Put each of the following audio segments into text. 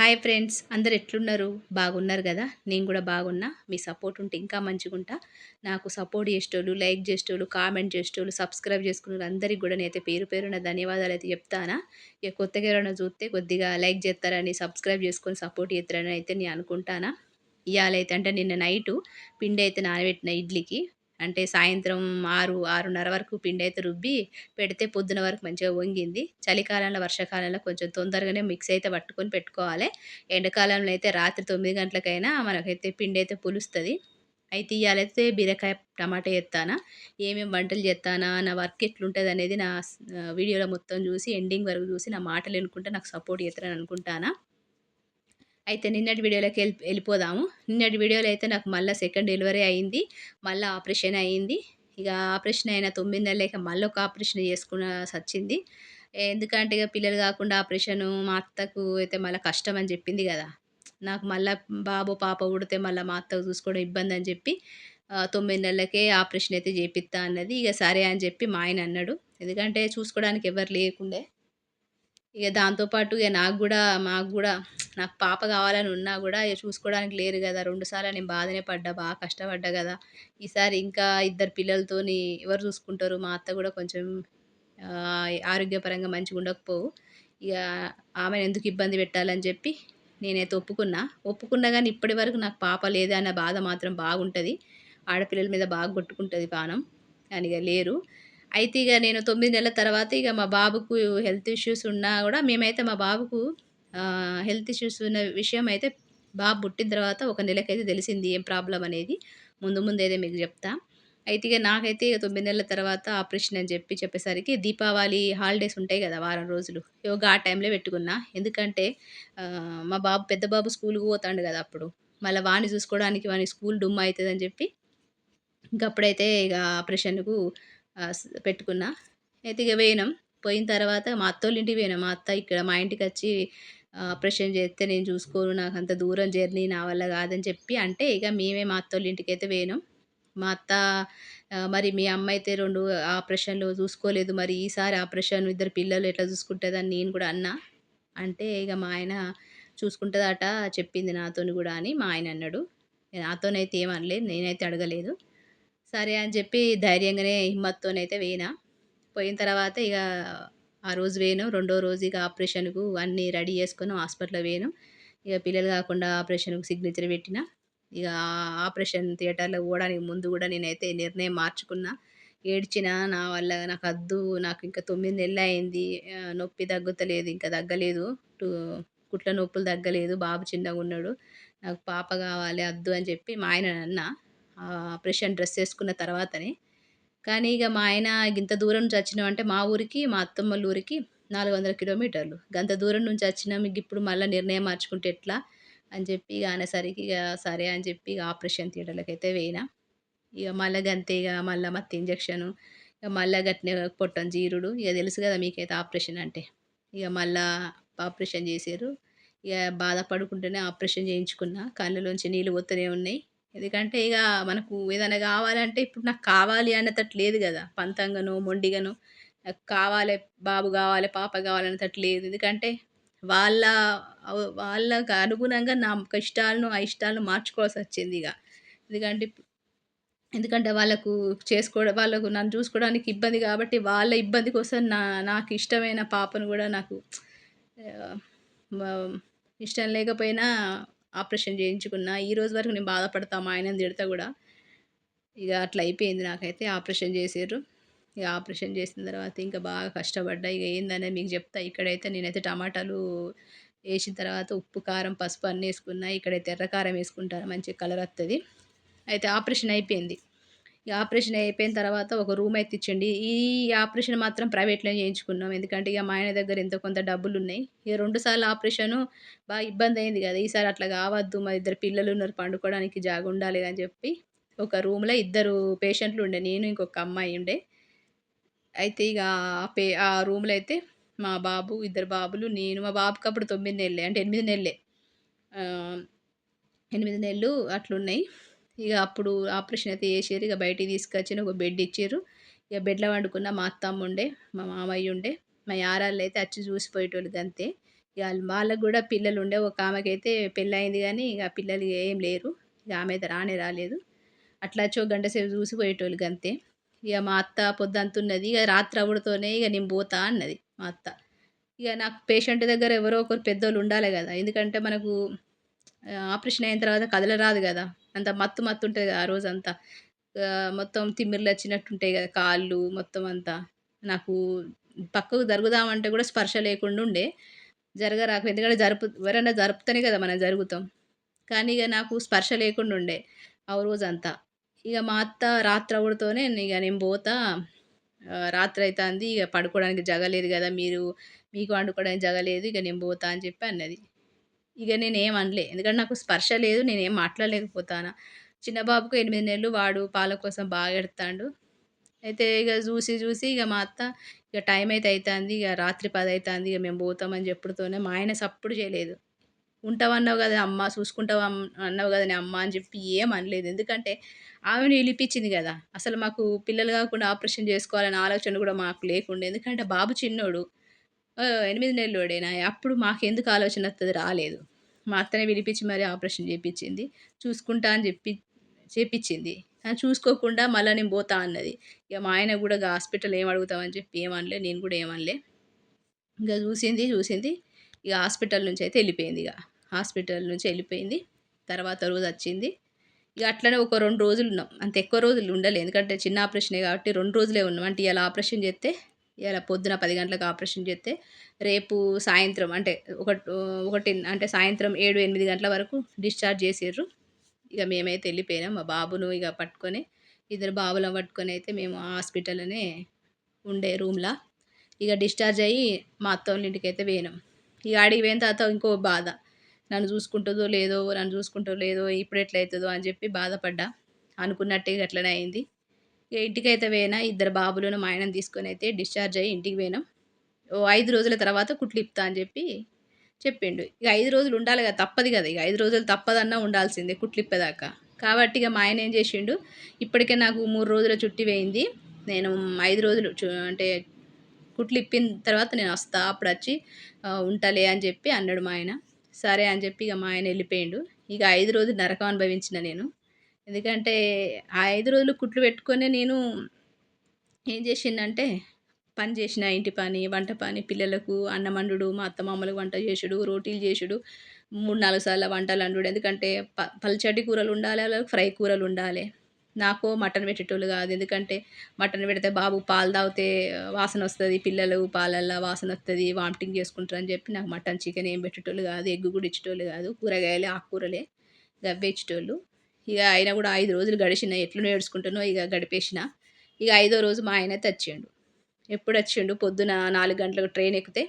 Hi friends అందరు ఎట్లున్నారు? బాగున్నారు కదా? నేను కూడా బాగున్నా. మీ సపోర్ట్ ఉంటే ఇంకా మంచిగుంటా. నాకు సపోర్ట్ చేసేటోళ్ళు లైక్ చేసేటోళ్ళు కామెంట్ చేసేటోళ్ళు సబ్స్క్రైబ్ చేసుకున్న అందరికి కూడా నేనైతే పేరు పేరున ధన్యవాదాలు అయితే చెప్తానా. ఇక కొత్తగా ఎవరైనా చూస్తే కొద్దిగా లైక్ చేస్తారని సబ్స్క్రైబ్ చేసుకొని సపోర్ట్ చేస్తారని అయితే నేను అనుకుంటానా. ఇవాళైతే అంటే నిన్న నైటు పిండి అయితే నానబెట్టిన ఇడ్లీకి. అంటే సాయంత్రం ఆరు ఆరున్నర వరకు పిండి అయితే రుబ్బి పెడితే పొద్దున వరకు మంచిగా వంగింది. చలికాలంలో వర్షాకాలంలో కొంచెం తొందరగానే మిక్స్ అయితే పట్టుకొని పెట్టుకోవాలి. ఎండాకాలంలో అయితే రాత్రి తొమ్మిది గంటలకైనా మనకైతే పిండి అయితే పులుస్తుంది. అయితే ఇవాళైతే బీరకాయ టమాటా చేస్తానా ఏమేమి వంటలు చేస్తానా నా వర్క్ ఎట్లుంటుంది అనేది నా వీడియోలో మొత్తం చూసి ఎండింగ్ వరకు చూసి నా మాటలు వినుకుంటే నాకు సపోర్ట్ చేస్తారని అనుకుంటానా. అయితే నిన్నటి వీడియోలోకి వెళ్ళి వెళ్ళిపోదాము. నిన్నటి వీడియోలో అయితే నాకు మళ్ళీ సెకండ్ డెలివరీ అయింది. మళ్ళీ ఆపరేషన్ అయింది. ఇక ఆపరేషన్ అయిన తొమ్మిది నెలలకి మళ్ళీ ఒక ఆపరేషన్ చేసుకున్న వచ్చింది ఎందుకంటే ఇక పిల్లలు కాకుండా ఆపరేషను మా అత్తకు అయితే మళ్ళీ కష్టం అని చెప్పింది కదా. నాకు మళ్ళీ బాబు పాప ఉడితే మళ్ళీ మా అత్తకు చూసుకోవడం ఇబ్బంది అని చెప్పి తొమ్మిది నెలలకే ఆపరేషన్ అయితే చేపిస్తా అన్నది. ఇక సరే అని చెప్పి మా ఆయన అన్నాడు. ఎందుకంటే చూసుకోవడానికి ఎవరు లేకుండే. ఇక దాంతోపాటు ఇక నాకు కూడా మాకు కూడా నాకు పాప కావాలని ఉన్నా కూడా ఇక చూసుకోవడానికి లేరు కదా. రెండుసార్లు నేను బాధనే పడ్డా బాగా కష్టపడ్డా కదా. ఈసారి ఇంకా ఇద్దరు పిల్లలతోని ఎవరు చూసుకుంటారు? మా అత్త కూడా కొంచెం ఆరోగ్యపరంగా మంచిగా ఉండకపోవు. ఇక ఆమెను ఎందుకు ఇబ్బంది పెట్టాలని చెప్పి నేనైతే ఒప్పుకున్నా. ఒప్పుకున్నా కానీ ఇప్పటి వరకు నాకు పాప లేదా అన్న బాధ మాత్రం బాగుంటుంది. ఆడపిల్లల మీద బాగా కొట్టుకుంటుంది పానం కానీ ఇక లేరు. అయితే ఇక నేను తొమ్మిది నెలల తర్వాత ఇక మా బాబుకు హెల్త్ ఇష్యూస్ ఉన్నా కూడా మేమైతే మా బాబుకు హెల్త్ ఇష్యూస్ ఉన్న విషయం అయితే బాబు పుట్టిన తర్వాత ఒక నెలకైతే తెలిసింది ఏం ప్రాబ్లం అనేది. ముందు ముందు అయితే మీకు చెప్తా. అయితే ఇక నాకైతే ఇక తొమ్మిది నెలల తర్వాత ఆపరేషన్ అని చెప్పి చెప్పేసరికి దీపావళి హాలిడేస్ ఉంటాయి కదా వారం రోజులు. యోగా ఆ టైంలో పెట్టుకున్నా. ఎందుకంటే మా బాబు పెద్ద బాబు స్కూల్కి పోతాడు కదా అప్పుడు. మళ్ళీ వాణి చూసుకోవడానికి వాని స్కూల్ డుమ్ అవుతుంది అని చెప్పి ఇంకప్పుడైతే ఇక ఆపరేషన్కు పెట్టుకున్నా. అయితే ఇక పోయినాం పోయిన తర్వాత మా అత్తోళ్ళ ఇంటికి పోయినాం. మా అత్త ఇక్కడ మా ఇంటికి వచ్చి ఆపరేషన్ చేస్తే నేను చూసుకోను నాకు అంత దూరం జర్నీ నా వల్ల కాదని చెప్పి అంటే ఇక మేమే మా అత్తోళ్ళ ఇంటికి అయితే పోయినాం మా అత్త మరి మీ అమ్మ అయితే రెండు ఆపరేషన్లు చూసుకోలేదు. మరి ఈసారి ఆపరేషన్ ఇద్దరు పిల్లలు ఎట్లా చూసుకుంటుందని నేను కూడా అన్నా. అంటే ఇక మా ఆయన చూసుకుంటుందట చెప్పింది నాతోని కూడా అని మా ఆయన అన్నాడు. నాతోనైతే ఏమనలేదు నేనైతే అడగలేదు. సరే అని చెప్పి ధైర్యంగానే హిమ్మత్తోనైతే వేయినా. పోయిన తర్వాత ఇక ఆ రోజు వేయను. రెండో రోజు ఇక ఆపరేషన్కు అన్నీ రెడీ చేసుకొని హాస్పిటల్లో వేయను. ఇక పిల్లలు కాకుండా ఆపరేషన్కు సిగ్నేచర్ పెట్టిన. ఇక ఆపరేషన్ థియేటర్లో పోవడానికి ముందు కూడా నేనైతే నిర్ణయం మార్చుకున్నా. ఏడ్చిన నా వల్ల నాకు అద్దు నాకు ఇంకా తొమ్మిది నెలలు అయింది. నొప్పి తగ్గుతలేదు ఇంకా తగ్గలేదు. కుట్ల నొప్పులు తగ్గలేదు. బాబు చిన్నగా ఉన్నాడు. నాకు పాప కావాలి అద్దు అని చెప్పి మా ఆయన అన్న. ఆపరేషన్ డ్రెస్ వేసుకున్న తర్వాతనే. కానీ ఇక మా ఆయన ఇంత దూరం నుంచి వచ్చినామంటే మా ఊరికి మా అత్తమ్మల ఊరికి నాలుగు వందల కిలోమీటర్లు. గంత దూరం నుంచి వచ్చినాం మీకు ఇప్పుడు మళ్ళీ నిర్ణయం మార్చుకుంటే ఎట్లా? అని చెప్పి ఇక అనేసరికి ఇక సరే అని చెప్పి ఇక ఆపరేషన్ థియేటర్లకు అయితే వేయినా. ఇక మళ్ళీ గంతే ఇక మళ్ళీ మత్తి ఇంజక్షను ఇక మళ్ళీ గట్టిన పొట్టం జీరుడు ఇక తెలుసు కదా మీకైతే ఆపరేషన్ అంటే. ఇక మళ్ళా ఆపరేషన్ చేశారు ఇక బాధపడుకుంటూనే ఆపరేషన్ చేయించుకున్న. కళ్ళలోంచి నీళ్ళు పోతూనే ఉన్నాయి. ఎందుకంటే ఇక మనకు ఏదైనా కావాలంటే ఇప్పుడు నాకు కావాలి అన్నట్టు లేదు కదా. పంతంగానో మొండిగానో. నాకు కావాలి బాబు కావాలి పాప కావాలన్నట్టు లేదు. ఎందుకంటే వాళ్ళ వాళ్ళకు అనుగుణంగా నా ఇష్టాలను ఆ ఇష్టాలను మార్చుకోవాల్సి వచ్చింది ఇక ఎందుకంటే ఎందుకంటే వాళ్ళకు చేసుకోవడం వాళ్ళకు నన్ను చూసుకోవడానికి ఇబ్బంది కాబట్టి వాళ్ళ ఇబ్బంది కోసం నా నాకు ఇష్టమైన పాపను కూడా నాకు ఇష్టం లేకపోయినా ఆపరేషన్ చేయించుకున్నా ఈ రోజు వరకు నేను బాధపడతా మా ఆయన తిడతా కూడా. ఇక అట్లా అయిపోయింది నాకైతే ఆపరేషన్ చేసారు ఇక ఆపరేషన్ చేసిన తర్వాత ఇంకా బాగా కష్టపడ్డా. ఇక ఏందనేది మీకు చెప్తా ఇక్కడైతే నేనైతే టమాటాలు వేసిన తర్వాత ఉప్పు కారం పసుపు అన్నీ వేసుకున్నా. ఇక్కడైతే ఎర్రకారం వేసుకుంటాను మంచి కలర్ వస్తుంది అయితే ఆపరేషన్ అయిపోయింది. ఈ ఆపరేషన్ అయిపోయిన తర్వాత ఒక రూమ్ అయితే ఇచ్చండి ఈ ఆపరేషన్ మాత్రం ప్రైవేట్లో చేయించుకున్నాం. ఎందుకంటే ఇక మా ఆయన దగ్గర ఎంతో కొంత డబ్బులు ఉన్నాయి. ఇక రెండు సార్లు ఆపరేషను బాగా ఇబ్బంది అయింది కదా. ఈసారి అట్లా కావద్దు. మా ఇద్దరు పిల్లలు ఉన్నారు. పండుకోవడానికి జాగ ఉండాలి అని చెప్పి ఒక రూమ్లో ఇద్దరు పేషెంట్లు ఉండే. నేను ఇంకొక అమ్మాయి ఉండే. అయితే ఇక పే ఆ రూమ్లో అయితే మా బాబు ఇద్దరు బాబులు నేను మా బాబుకి అప్పుడు తొమ్మిది నెలలే. అంటే ఎనిమిది నెలలే. ఎనిమిది నెలలు అట్లున్నాయి. ఇక అప్పుడు ఆపరేషన్ అయితే చేసారు ఇక బయటికి తీసుకొచ్చి ఒక బెడ్ ఇచ్చారు ఇక బెడ్లో వండుకున్న మా అత్తమ్మ ఉండే మా మామయ్య ఉండే మా యారాళ్ళు అయితే వచ్చి చూసిపోయేటోళ్ళు అంతే ఇక వాళ్ళకు కూడా పిల్లలు ఉండే. ఒక ఆమెకైతే పెళ్ళయింది కానీ ఇక పిల్లలు ఏం లేరు. ఇక ఆమె అయితే రానే రాలేదు. అట్లా వచ్చి ఒక గంట సేపు చూసిపోయేటోళ్ళు అంతే ఇక మా అత్త పొద్దంతున్నది. ఇక రాత్రి అవ్వడతోనే ఇక నేను పోతా అన్నది మా అత్త. ఇక నాకు పేషెంట్ దగ్గర ఎవరో ఒకరు పెద్దోళ్ళు ఉండాలి కదా. ఎందుకంటే మనకు ఆపరేషన్ అయిన తర్వాత కదలరాదు కదా. అంత మత్తు మత్తు ఉంటుంది కదా ఆ రోజంతా. మొత్తం తిమ్మిర్లు వచ్చినట్టు ఉంటాయి కదా కాళ్ళు మొత్తం అంతా. నాకు పక్కకు జరుగుదామంటే కూడా స్పర్శ లేకుండా ఉండే. జరగరాకు ఎందుకంటే జరుపు ఎవరైనా జరుపుతూనే కదా మనం జరుగుతాం. కానీ ఇక నాకు స్పర్శ లేకుండా ఉండే ఆ రోజంతా. ఇక మా అత్త రాత్రి అవుడుతోనే ఇక నేను పోతా. రాత్రి అవుతుంది ఇక పడుకోవడానికి జగలేదు కదా మీరు మీకు వండుకోవడానికి జగలేదు ఇక నేను పోతా అని చెప్పి అన్నది. ఇక నేనేం అనలే. ఎందుకంటే నాకు స్పర్శ లేదు నేనేం మాట్లాడలేకపోతాను. చిన్న బాబుకు ఎనిమిది నెలలు వాడు పాల కోసం బాగా ఎడతాడు. అయితే ఇక చూసి చూసి ఇక మా అత్త ఇక టైం అయితే అవుతుంది ఇక రాత్రి పది అవుతుంది ఇక మేము పోతామని చెప్పుడుతోనే మా ఆయన సప్పుడు చేయలేదు. ఉంటావన్నావు కదా అమ్మ చూసుకుంటావు అన్నావు కదా అమ్మ అని చెప్పి ఏం అనలేదు. ఎందుకంటే ఆమెను పిలిపించింది కదా. అసలు మాకు పిల్లలు కాకుండా ఆపరేషన్ చేసుకోవాలనే ఆలోచన కూడా మాకు లేకుండే. ఎందుకంటే బాబు చిన్నోడు. ఎనిమిది నెలలోడేనా అప్పుడు మాకు ఎందుకు ఆలోచన వస్తుంది రాలేదు. మా అత్తనే పిలిపించి మరీ ఆపరేషన్ చేయించింది చూసుకుంటా అని చెప్పి చేపించింది. చూసుకోకుండా మళ్ళీ నేను పోతా అన్నది. ఇక మా ఆయన కూడా హాస్పిటల్ ఏం అడుగుతామని చెప్పి ఏమనలే నేను కూడా ఏమనలే ఇంకా చూసింది చూసింది. ఇక హాస్పిటల్ నుంచి అయితే వెళ్ళిపోయింది ఇక. హాస్పిటల్ నుంచి వెళ్ళిపోయింది. తర్వాత రోజు వచ్చింది. ఇక అట్లనే ఒక రెండు రోజులు ఉన్నాం. అంత ఎక్కువ రోజులు ఉండలేదు ఎందుకంటే చిన్న ఆపరేషనే కాబట్టి రెండు రోజులే ఉన్నాం. అంటే ఇలా ఆపరేషన్ చేస్తే ఇలా పొద్దున పది గంటలకు ఆపరేషన్ చేస్తే రేపు సాయంత్రం అంటే ఒకటి ఒకటి అంటే సాయంత్రం ఏడు ఎనిమిది గంటల వరకు డిశ్చార్జ్ చేసారు ఇక మేమైతే వెళ్ళిపోయినాం. మా బాబును ఇక పట్టుకొని ఇద్దరు బాబులను పట్టుకొని అయితే మేము హాస్పిటల్లోనే ఉండే రూమ్లో. ఇక డిశ్చార్జ్ అయ్యి మా అత్త వాళ్ళ ఇంటికి అయితే పోయినాం. ఇక అడిగి పోయిన తర్వాత ఇంకో బాధ. నన్ను చూసుకుంటుందో లేదో నన్ను చూసుకుంటో లేదో ఇప్పుడు ఎట్లయితుందో అని చెప్పి బాధపడ్డా. అనుకున్నట్టే అట్లనే అయింది. ఇంటికైతే పోయినా ఇద్దరు బాబులను మా ఆయనను తీసుకొని అయితే డిశ్చార్జ్ అయ్యి ఇంటికి పోయినాం. ఓ ఐదు రోజుల తర్వాత కుట్లు ఇప్తా అని చెప్పి చెప్పిండు. ఇక ఐదు రోజులు ఉండాలి కదా తప్పదు కదా ఇక ఐదు రోజులు తప్పదన్నా ఉండాల్సిందే కుట్లు ఇప్పేదాకా. కాబట్టి ఇక మా ఆయన ఏం చేసిండు ఇప్పటికే నాకు మూడు రోజుల చుట్టి వేయింది నేను ఐదు రోజులు అంటే కుట్లు ఇప్పిన తర్వాత నేను వస్తా అప్పుడు వచ్చి ఉంటలే అని చెప్పి అన్నాడు మా ఆయన. సరే అని చెప్పి ఇక మా ఆయన వెళ్ళిపోయిండు. ఇక ఐదు రోజులు నరకం అనుభవించిన నేను. ఎందుకంటే ఆ ఐదు రోజులు కుట్లు పెట్టుకొని నేను ఏం చేసిందంటే పని చేసిన ఇంటి పని వంట పని పిల్లలకు అన్నమండుడు మా అత్తమామలకు వంట చేసుడు రోటీలు చేసుడు మూడు నాలుగు సార్లు వంటలు అండు ఎందుకంటే ప పల్చటి కూరలు ఉండాలి వాళ్ళకి ఫ్రై కూరలు ఉండాలి. నాకు మటన్ పెట్టేటోళ్ళు కాదు. ఎందుకంటే మటన్ పెడితే బాబు పాలు తాగితే వాసన వస్తుంది పిల్లలు పాలల్లో వాసన వస్తుంది వామిటింగ్ చేసుకుంటారు అని చెప్పి నాకు మటన్ చికెన్ ఏం పెట్టేటోళ్ళు కాదు ఎగ్ కూడా ఇచ్చేటోళ్ళు కాదు కూరగాయలు ఆకుకూరలే గవ్వే ఇచ్చేటోళ్ళు. ఇక అయినా కూడా ఐదు రోజులు గడిచిన ఎట్లు ఏడుచుకుంటానో ఇక గడిపేసిన. ఇక ఐదో రోజు మా ఆయన తెచ్చిండు ఎప్పుడు వచ్చిండు? పొద్దున నాలుగు గంటలకు ట్రైన్ ఎక్కితే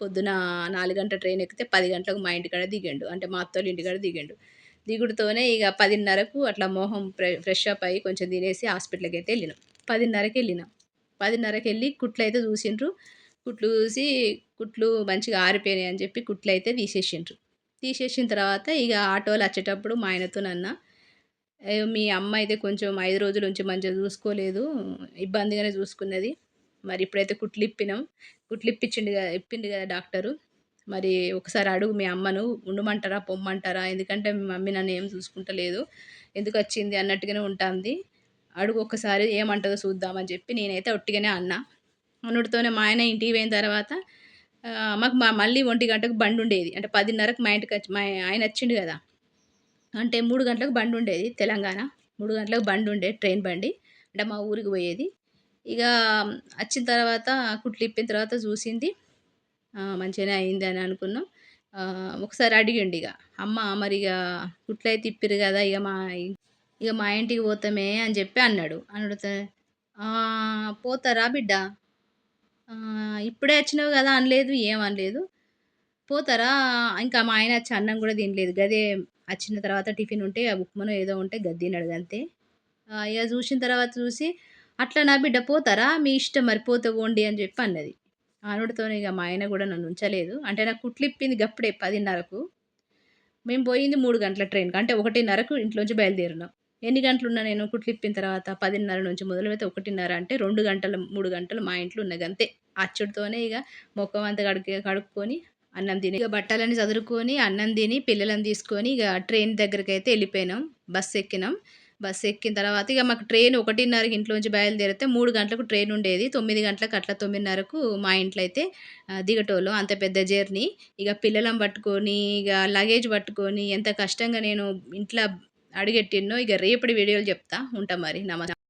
పొద్దున నాలుగు గంటల ట్రైన్ ఎక్కితే పది గంటలకు మా ఇంటికాడ దిగిండు. అంటే మా అత్తోళ్ళ ఇంటికాడ దిగిండు. దిగుడుతోనే ఇక పదిన్నరకు అట్లా మొహం ఫ్రెష్ అప్ అయ్యి కొంచెం తినేసి హాస్పిటల్కి అయితే వెళ్ళినాం. పదిన్నరకి వెళ్ళినాం. పదిన్నరకి వెళ్ళి కుట్లు అయితే చూసిండ్రు. కుట్లు చూసి కుట్లు మంచిగా ఆరిపోయినాయి అని చెప్పి కుట్లు అయితే తీసేసిండ్రు. తీసేసిన తర్వాత ఇక ఆటోలు వచ్చేటప్పుడు మా ఆయనతో నన్న మీ అమ్మ అయితే కొంచెం ఐదు రోజుల నుంచి మంచిగా చూసుకోలేదు ఇబ్బందిగానే చూసుకున్నది. మరి ఇప్పుడైతే కుట్లు ఇప్పినాం కుట్లు ఇప్పించిండు కదా ఇప్పిండు కదా డాక్టరు. మరి ఒకసారి అడుగు మీ అమ్మను ఉండమంటారా పొమ్మంటారా? ఎందుకంటే మీ మమ్మీ నన్ను ఏం చూసుకుంటలేదు. ఎందుకు వచ్చింది? అన్నట్టుగానే ఉంటుంది. అడుగు ఒకసారి ఏమంటుందో చూద్దామని చెప్పి నేనైతే ఒట్టిగానే అన్నా. అన్నుడితోనే మా ఆయన ఇంటికి పోయిన తర్వాత మాకు మా మళ్ళీ ఒంటి గంటకు బండి ఉండేది. అంటే పదిన్నరకు మా ఇంటికి వచ్చి మా ఆయన వచ్చిండు కదా. అంటే మూడు గంటలకు బండి ఉండేది తెలంగాణ. మూడు గంటలకు బండి ఉండే ట్రైన్ బండి. అంటే మా ఊరికి పోయేది. ఇక వచ్చిన తర్వాత కుట్లు ఇప్పిన తర్వాత చూసింది. మంచిగానే అయింది అని అనుకున్నాం. ఒకసారి అడిగిండి ఇక అమ్మ మరి ఇక కుట్లు అయితే ఇప్పిరు కదా ఇక మా ఇక మా ఇంటికి పోతామే అని చెప్పి అన్నాడు. అడిగితే పోతారా బిడ్డ? ఇప్పుడే వచ్చినావు కదా అనలేదు ఏం అనలేదు. పోతారా? ఇంకా మా ఆయన వచ్చి అన్నం కూడా తినలేదు. గదే వచ్చిన తర్వాత టిఫిన్ ఉంటే ఆ ఏదో ఉంటే గద్దినాడు అంతే. ఇక చూసిన తర్వాత చూసి అట్లా నా బిడ్డ పోతారా? మీ ఇష్టం మరిపోతే పోండి అని చెప్పి అన్నది. ఆనుడితో ఇక మా ఆయన కూడా నన్ను ఉంచలేదు. అంటే నాకు కుట్లిప్పింది గప్పుడే పదిన్నరకు. మేము పోయింది మూడు గంటల ట్రైన్కి అంటే ఒకటిన్నరకు ఇంట్లోంచి బయలుదేరినాం. ఎన్ని గంటలు ఉన్నా నేను కుట్లిప్పిన తర్వాత పదిన్నర నుంచి మొదలుపెడితే ఒకటిన్నర అంటే రెండు గంటలు మూడు గంటలు మా ఇంట్లో ఉన్నది అంతే అచ్చుడితోనే ఇక ముఖం అంతా కడుక్కి కడుక్కొని అన్నం తిని ఇక బట్టలని చదువుకొని అన్నం తిని పిల్లలను తీసుకొని ఇక ట్రైన్ దగ్గరికి అయితే వెళ్ళిపోయినాం. బస్సు ఎక్కినాం. బస్సు ఎక్కిన తర్వాత ఇక మాకు ట్రైన్ ఒకటిన్నరకి ఇంట్లోంచి బయలుదేరితే మూడు గంటలకు ట్రైన్ ఉండేది. తొమ్మిది గంటలకు అట్లా తొమ్మిదిన్నరకు మా ఇంట్లో అయితే దిగటోళ్ళు దిగటోళ్ళం. అంత పెద్ద జర్నీ. ఇక పిల్లలను పట్టుకొని ఇక లగేజ్ పట్టుకొని ఎంత కష్టంగా నేను ఇంట్లో అడుగెట్టినో ఇక రేపటి వీడియోలు చెప్తా. ఉంటా మరి. నమస్తే